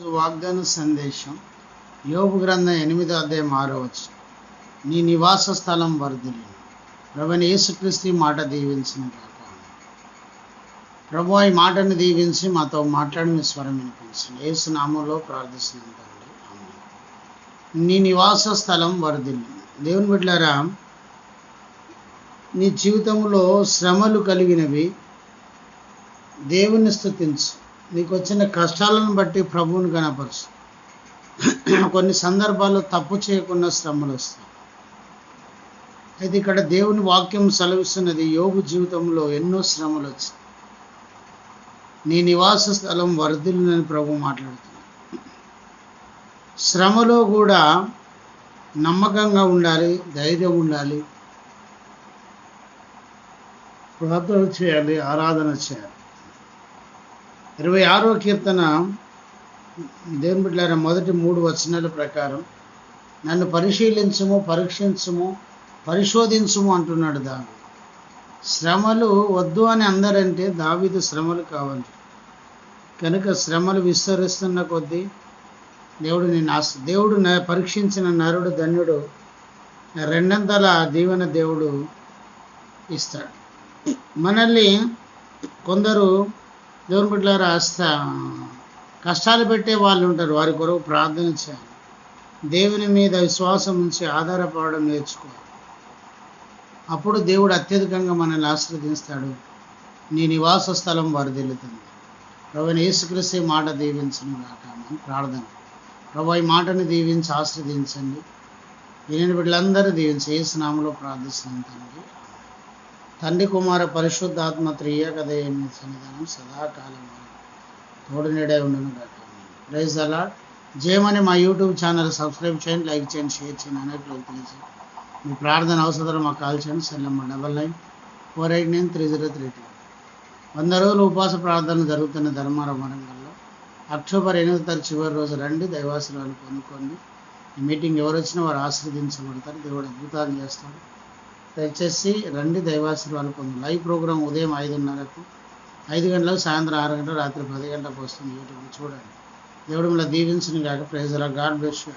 ఈరోజు వాగ్దాన సందేశం. యోగు గ్రంథం ఎనిమిదో అధ్యాయం మారవచ్చు నీ నివాస స్థలం వర్ధిల్లు. ప్రభుని యేసుక్రీస్తు మాట దీవించిన కాక ప్రభు ఈ మాటను దీవించి మాతో మాట్లాడిన స్వరం వినిపించండి. యేసు నామంలో ప్రార్థిస్తున్నాం తండ్రి. నీ నివాస స్థలం వర్ధిల్లు. దేవుని బిడ్డారా నీ జీవితంలో శ్రమలు కలిగినవి దేవుని స్థుతించు నీకు వచ్చిన కష్టాలను బట్టి ప్రభువుని కనపరచు కొన్ని సందర్భాల్లో తప్పు చేయకుండా శ్రమలు వస్తాయి. అయితే ఇక్కడ దేవుని వాక్యం సెలవిస్తున్నది యోగు జీవితంలో ఎన్నో శ్రమలు వచ్చాయి. నీ నివాస స్థలం వరదలునని ప్రభు మాట్లాడుతున్నాడు. శ్రమలో కూడా నమ్మకంగా ఉండాలి ధైర్యం ఉండాలి. ప్రార్థన చేయాలి ఆరాధన చేయాలి. ఇరవై ఆరో కీర్తన దేవుని బిడ్డారా మొదటి మూడు వచనాల ప్రకారం నన్ను పరిశీలించము పరీక్షించము పరిశోధించము అంటున్నాడు దావి శ్రమలు వద్దు అని అందరంటే దావీదు శ్రమలు కావాలి. కనుక శ్రమలు విస్తరిస్తున్న కొద్దీ దేవుడు నేను ఆశ దేవుడు న- పరీక్షించిన నరుడు ధన్యుడు రెండంతల దీవెన దేవుడు ఇస్తాడు. మనల్ని కొందరు దేవుని బిడ్డలారా అస్త కష్టాలు పెట్టే వాళ్ళు ఉంటారు. వారి కొరకు ప్రార్థన చేయాలి. దేవుని మీద విశ్వాసం ఉంచి ఆధారపడడం నేర్చుకోవాలి. అప్పుడు దేవుడు అత్యధికంగా మనల్ని ఆశ్రదిస్తాడు నీ నివాస స్థలం వరదిల్లుతుంది ప్రభు యేసుక్రీస్తు మాట దీవించను గాక. ప్రార్థన. ప్రభు ఈ మాటని దీవించి ఆశ్రదించండి విని బిడ్డలందరూ దీవించి ఏసునామలో ప్రార్థిస్తున్నాం తండ్రి. తండ్రి కుమార పరిశుద్ధాత్మ త్రియేక దేవుని సన్నిధానం సదాకాలం తోడు నీడే ఉండను ప్రైజ్ అలా జయమని మా యూట్యూబ్ ఛానల్ సబ్స్క్రైబ్ చేయండి లైక్ చేయండి షేర్ చేయండి అనేక తెలిసి మీ ప్రార్థన అవసరం మాకు కాల్ చేయండి cell number double nine four eight nine three zero three two. వంద రోజులు ఉపవాస ప్రార్థన జరుగుతున్న ధర్మారం వరంగల్లో. అక్టోబర్ ఎనిమిది తారీఖు చివరి రోజు రండి దైవాశ్రాలు పొందుకోండి. ఈ మీటింగ్ ఎవరు వచ్చినా వారు ఆశ్రదించబడతారు దేవుడు అద్భుతాలు చేస్తాడు. దయచేసి రండి దైవాశీర్వాదాలు పొంది లైవ్ ప్రోగ్రామ్ ఉదయం ఐదున్నరకు ఐదు గంటలకు సాయంత్రం ఆరు గంటలకు రాత్రి పది గంటలకు వస్తుంది. యూట్యూబ్ చూడండి. దేవుడు మిమ్మల్ని దీవించిన కాక ప్రైజ్ గాడ్ బ్లెస్ యూ.